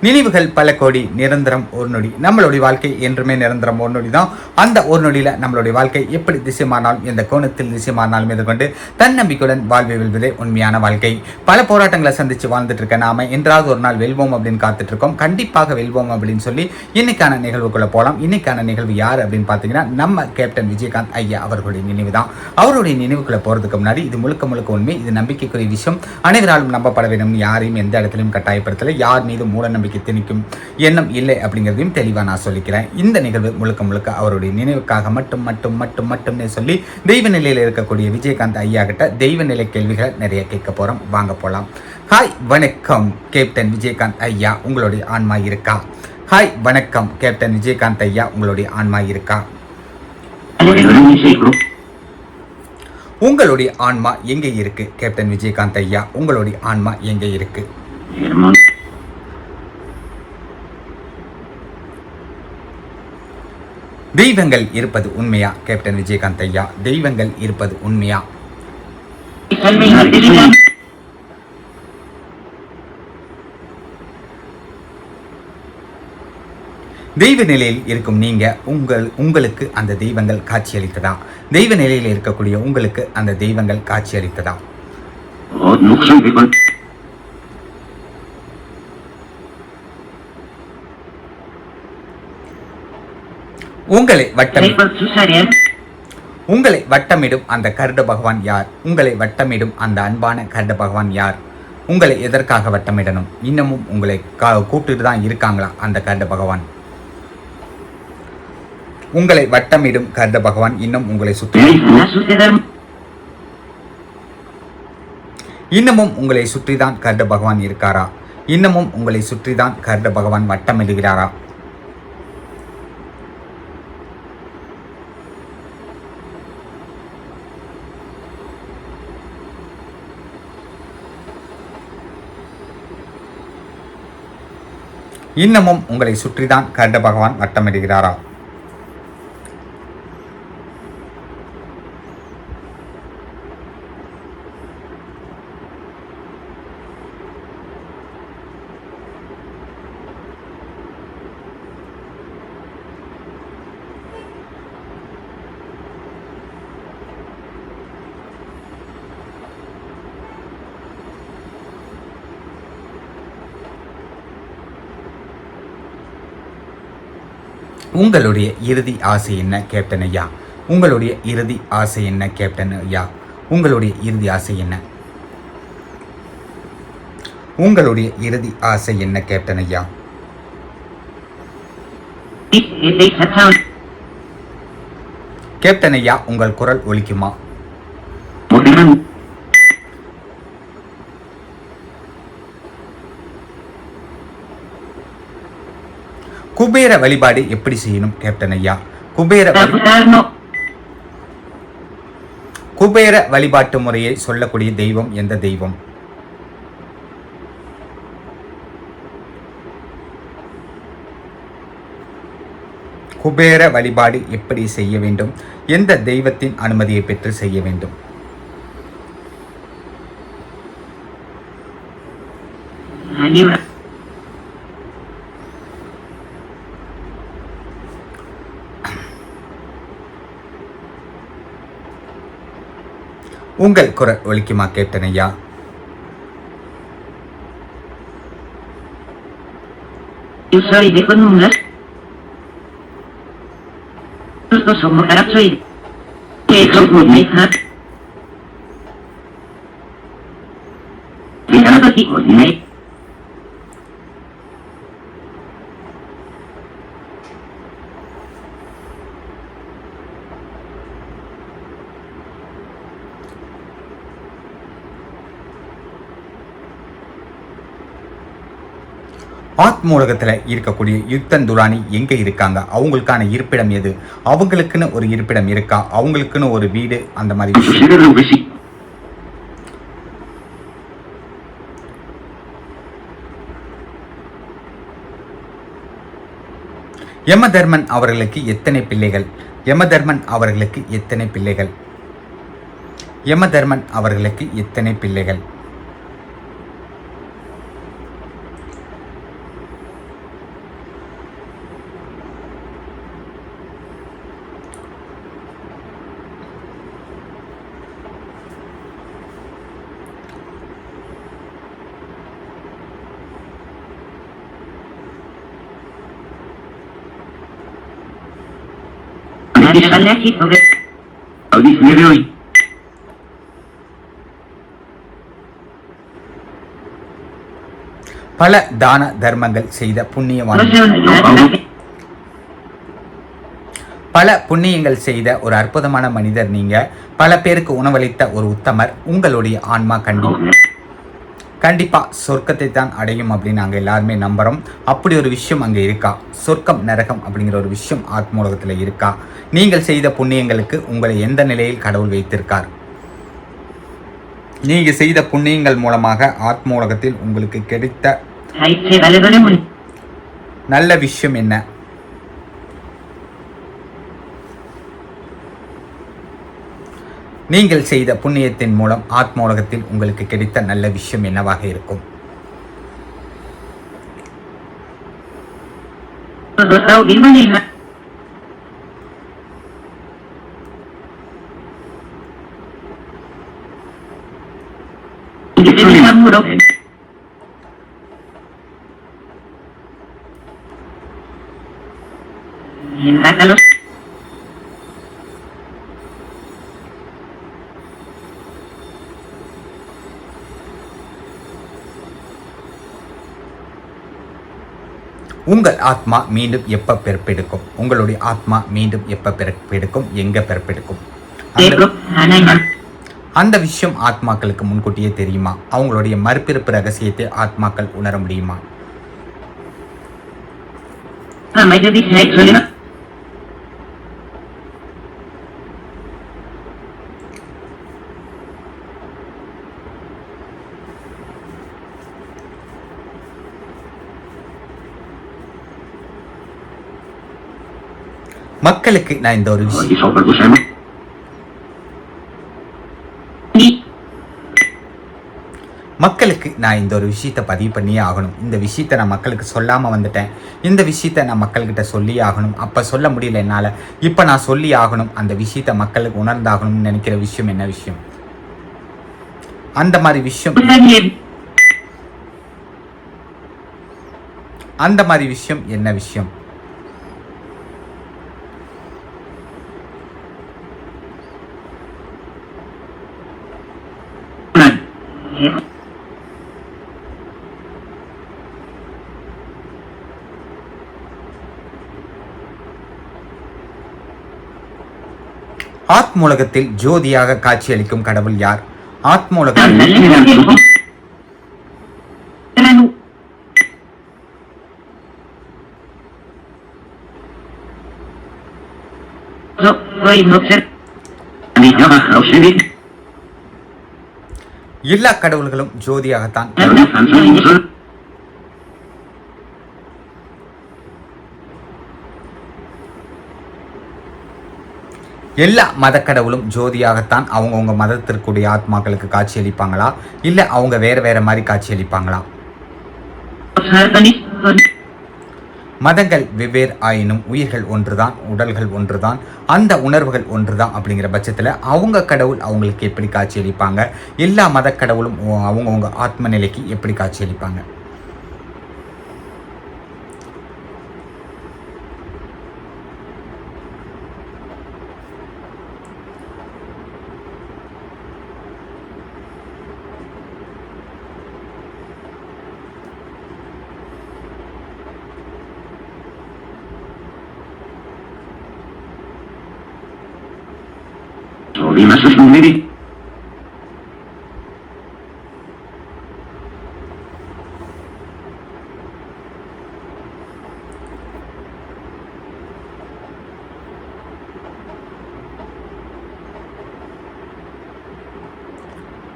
நினைவுகள் பல கோடி நிரந்தரம் ஒரு நொடி. நம்மளுடைய வாழ்க்கை என்றுமே நிரந்தரம் ஒரு நொடி தான். அந்த ஒரு நொடியில் நம்மளுடைய வாழ்க்கை எப்படி திசைமானாலும் எந்த கோணத்தில் திசைமானாலும் எதிர்கொண்டு தன்னம்பிக்கையுடன் வாழ்வை வெல்வதே உண்மையான வாழ்க்கை. பல போராட்டங்களை சந்தித்து வாழ்ந்துட்டு இருக்க நாம என்றாவது ஒரு நாள் வெல்வோம் அப்படின்னு காத்துட்டு இருக்கோம் கண்டிப்பாக வெல்வோம் அப்படின்னு சொல்லி இன்னைக்கான நிகழ்வுக்குள்ள போகலாம் இன்னைக்கான நிகழ்வு யார் அப்படின்னு பார்த்தீங்கன்னா நம்ம கேப்டன் விஜயகாந்த் ஐயா அவர்களுடைய நினைவு தான். அவருடைய நினைவுக்குள்ள போறதுக்கு முன்னாடி இது முழுக்க முழுக்க உண்மை இது நம்பிக்கைக்குரிய விஷயம். அனைவராலும் நம்பப்பட வேண்டும் யாரையும் எந்த இடத்திலும் கட்டாயப்படுத்தலை. யார் மீது மூட நம்பிக்கை திணிக்கும் எண்ணம் இல்லை அப்படிங்கிறதையும் தெளிவாக நான் சொல்லிக்கிறேன். இந்த நிகழ்வு முழுக்க முழுக்க அவருடைய நினைவுக்காக மட்டும் மட்டும் மட்டும் மட்டும்னே சொல்லி தெய்வ நிலையில் இருக்கக்கூடிய விஜயகாந்த் ஐயா கிட்ட தெய்வ நிலை கேள்விகளை நிறைய கேட்க போறோம். வாங்க போலாம். ஹாய் வணக்கம் கேப்டன் விஜயகாந்த் ஐயா உங்களுடைய ஆன்மா இருக்கா? ஹாய் வணக்கம் கேப்டன் விஜயகாந்த் ஐயா உங்களுடைய ஆன்மா இருக்கா? உங்களுடைய ஆன்மா எங்கே இருக்கு கேப்டன் விஜயகாந்த் ஐயா? உங்களுடைய ஆன்மா எங்கே இருக்கு? தெய்வங்கள் இருப்பது உண்மையா? கேப்டன் விஜயகாந்த் ஐயா தெய்வங்கள் இருப்பது உண்மையா? தெய்வ நிலையில் இருக்கும் நீங்க உங்கள் உங்களுக்கு அந்த தெய்வங்கள் காட்சியளித்ததா? தெய்வ நிலையில் இருக்கக்கூடிய உங்களுக்கு அந்த தெய்வங்கள் காட்சியளித்ததா? உங்களை வட்டம் உங்களை வட்டமிடும் அந்த கருட பகவான் யார்? உங்களை வட்டமிடும் அந்த அன்பான கருட பகவான் யார்? உங்களை எதற்காக வட்டமிடணும்? இன்னமும் உங்களை கூப்பிட்டு தான் இருக்காங்களா அந்த கருட பகவான்? உங்களை வட்டமிடும் கருட பகவான் இன்னும் உங்களை சுற்றி இன்னமும் உங்களை சுற்றிதான் கருட பகவான் இருக்காரா? இன்னமும் உங்களை சுற்றிதான் கருட பகவான் வட்டமிடுகிறாரா? இன்னமும் உங்களை சுற்றிதான் கருட பகவான் வட்டமிடுகிறாரா உங்களுடைய இறுதி ஆசை என்ன கேப்டன் ஐயா? உங்களுடைய இறுதி ஆசை என்ன கேப்டன் ஐயா? உங்களுடைய இறுதி ஆசை என்ன? உங்களுடைய இறுதி ஆசை என்ன கேப்டன் ஐயா? கேப்டன் ஐயா உங்கள் குரல் ஒலிக்குமா? குபேர வழிபாடு எப்படி செய்யணும் கேப்டன் ஐயா? குபேர குபேர வழிபாட்டு முறையை சொல்லக்கூடிய தெய்வம் எந்த தெய்வம்? குபேர வழிபாடு எப்படி செய்ய வேண்டும்? எந்த தெய்வத்தின் அனுமதியை பெற்று செய்ய வேண்டும்? உங்கள் குரல் ஒலிக்குமா கேப்டன் ஐயா soy ஆத்ம உலகத்துல இருக்கக்கூடிய யுத்தன் துராணி எங்க இருக்காங்க? அவங்களுக்கான இருப்பிடம் எது? அவங்களுக்குன்னு ஒரு இருப்பிடம் இருக்கா? அவங்களுக்குன்னு ஒரு வீடு? அந்த மாதிரி. யமதர்மன் அவர்களுக்கு எத்தனை பிள்ளைகள்? யமதர்மன் அவர்களுக்கு எத்தனை பிள்ளைகள்? யமதர்மன் அவர்களுக்கு எத்தனை பிள்ளைகள்? Porque... Audífono de hoy. பல தான தர்மங்கள் செய்த புண்ணியவான். No, பல புண்ணியங்கள் செய்த ஒரு அற்புதமான மனிதர் நீங்க. பல பேருக்கு உணவளித்த ஒரு உத்தமர் உங்களுடைய ஆன்மா கண்டி. கண்டிப்பா சொர்க்கத்தை தான் அடையும் அப்படின்னு நாங்கள் எல்லாருமே நம்புறோம். அப்படி ஒரு விஷயம் அங்கே இருக்கா? சொர்க்கம் நரகம் அப்படிங்கிற ஒரு விஷயம் ஆத்மூலகத்தில் இருக்கா? நீங்கள் செய்த புண்ணியங்களுக்கு உங்களை எந்த நிலையில் கடவுள் வைத்திருக்கார்? நீங்க செய்த புண்ணியங்கள் மூலமாக ஆத்மூலகத்தில் உங்களுக்கு கிடைத்த. நல்ல விஷயம் என்ன? நீங்கள் செய்த புண்ணியத்தின் மூலம் ஆத்ம உலகத்தில் உங்களுக்கு கிடைத்த நல்ல விஷயம் என்னவாக இருக்கும்? Audífono உங்கள் ஆத்மா மீண்டும் எப்ப பிறப்பெடுக்கும்? உங்களுடைய ஆத்மா மீண்டும் எப்ப பிறப்பெடுக்கும்? எங்க பிறப்பெடுக்கும்? அந்த- விஷயம் ஆத்மாக்களுக்கு முன்கூட்டியே தெரியுமா? அவங்களுடைய மறுபிறப்பு ரகசியத்தை ஆத்மாக்கள் உணர முடியுமா? மக்களுக்கு நான் இந்த ஒரு விஷயம். மக்களுக்கு நான் இந்த ஒரு விஷயத்தை பதிவு பண்ணியே ஆகணும். இந்த விஷயத்தை நான் மக்களுக்கு சொல்லாமல் வந்துட்டேன். இந்த விஷயத்தை நான் மக்கள்கிட்ட சொல்லியே ஆகணும். அப்போ சொல்ல முடியல என்னால். இப்போ நான் சொல்லி ஆகணும். அந்த விஷயத்தை மக்களுக்கு உணர்ந்தாகணும்னு நினைக்கிற விஷயம் என்ன விஷயம்? அந்த மாதிரி விஷயம். அந்த மாதிரி விஷயம் என்ன விஷயம்? ஆத்மூலகத்தில் ஜோதியாக காட்சியளிக்கும் கடவுள் யார்? Ah, எல்லா கடவுள்களும் ஜோதியாகத்தான் எல்லா மத கடவுளும் ஜோதியாகத்தான் அவங்கவுங்க மதத்திற்குரிய ஆத்மாக்களுக்கு காட்சியளிப்பாங்களா? இல்லை அவங்க வேற வேற மாதிரி காட்சியளிப்பாங்களா? அளிப்பாங்களா மதங்கள் வெவ்வேறு ஆயினும் உயிர்கள் ஒன்றுதான் உடல்கள் ஒன்றுதான் அந்த உணர்வுகள் ஒன்றுதான் அப்படிங்கிற பட்சத்தில் அவங்க கடவுள் அவங்களுக்கு எப்படி காட்சியளிப்பாங்க? எல்லா மத கடவுளும் அவங்கவுங்க ஆத்ம நிலைக்கு எப்படி காட்சியளிப்பாங்க? Problema sus numeri.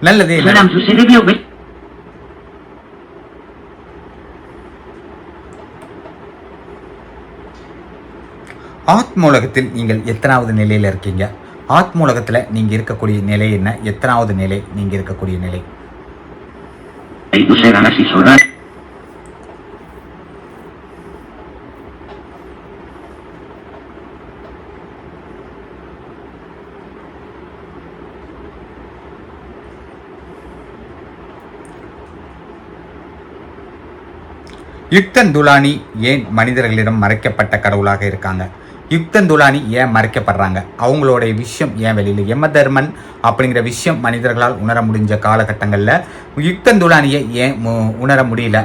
நல்லது ஆத்ம நீங்கள் எத்தனாவது நிலையில் இருக்கீங்க ஆத்ம உலகத்துல நீங்க இருக்கக்கூடிய நிலை என்ன? எத்தனாவது நிலை நீங்க இருக்கக்கூடிய நிலை. யுக்தன் துலானி ஏன் மனிதர்களிடம் மறைக்கப்பட்ட கடவுளாக இருக்காங்க? யுக்தன் துலானி ஏன் மறைக்கப்படுறாங்க? அவங்களுடைய விஷயம் ஏன் வெளியில்? யம தர்மன் அப்படிங்கிற விஷயம் மனிதர்களால் உணர முடிஞ்ச காலகட்டங்களில் யுக்தன் துலானியை ஏன் உணர முடியல?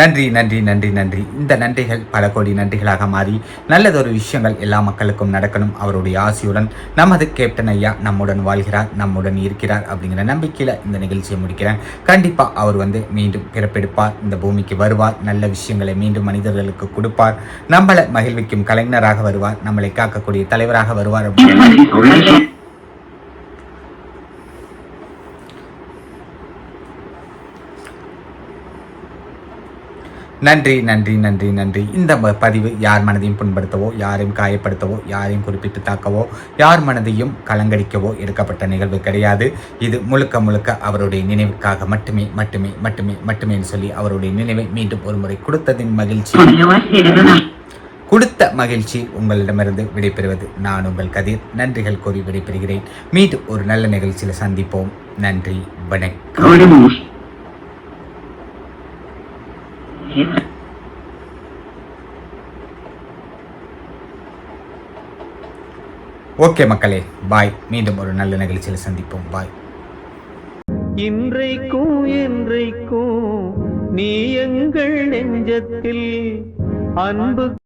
நன்றி நன்றி நன்றி நன்றி. இந்த நன்றிகள் பல கோடி நன்றிகளாக மாறி நல்லதொரு விஷயங்கள் எல்லா மக்களுக்கும் நடக்கணும். அவருடைய ஆசையுடன் நமது கேப்டன் ஐயா நம்முடன் வாழ்கிறார் நம்முடன் இருக்கிறார் அப்படிங்கிற நம்பிக்கையில் இந்த நிகழ்ச்சியை முடிக்கிறேன். கண்டிப்பாக அவர் வந்து மீண்டும் பிறப்பெடுப்பார் இந்த பூமிக்கு வருவார் நல்ல விஷயங்களை மீண்டும் மனிதர்களுக்கு கொடுப்பார். நம்மளை மகிழ்விக்கும் கலைஞராக வருவார் நம்மளை காக்கக்கூடிய தலைவராக வருவார் அப்படின்னு நன்றி நன்றி நன்றி நன்றி. இந்த பதிவு யார் மனதையும் புண்படுத்தவோ யாரையும் காயப்படுத்தவோ யாரையும் குறிப்பிட்டு தாக்கவோ யார் மனதையும் கலங்கடிக்கவோ எடுக்கப்பட்ட நிகழ்வு கிடையாது. இது முழுக்க முழுக்க அவருடைய நினைவுக்காக மட்டுமே மட்டுமே மட்டுமே மட்டுமே சொல்லி அவருடைய நினைவை மீண்டும் ஒரு முறை கொடுத்ததின் மகிழ்ச்சி. கொடுத்த மகிழ்ச்சி உங்களிடமிருந்து விடைபெறுவது நான் உங்கள் கதிர். நன்றிகள் கூறி விடைபெறுகிறேன். மீண்டும் ஒரு நல்ல நிகழ்ச்சியில் சந்திப்போம். நன்றி வணக்கம். Oremos. ஓகே மக்களே பாய். மீண்டும் ஒரு நல்ல நிகழ்ச்சியில் சந்திப்போம். பாய். இன்றைக்கும் என்றைக்கும் நீ எங்கள் நெஞ்சத்தில் அன்பு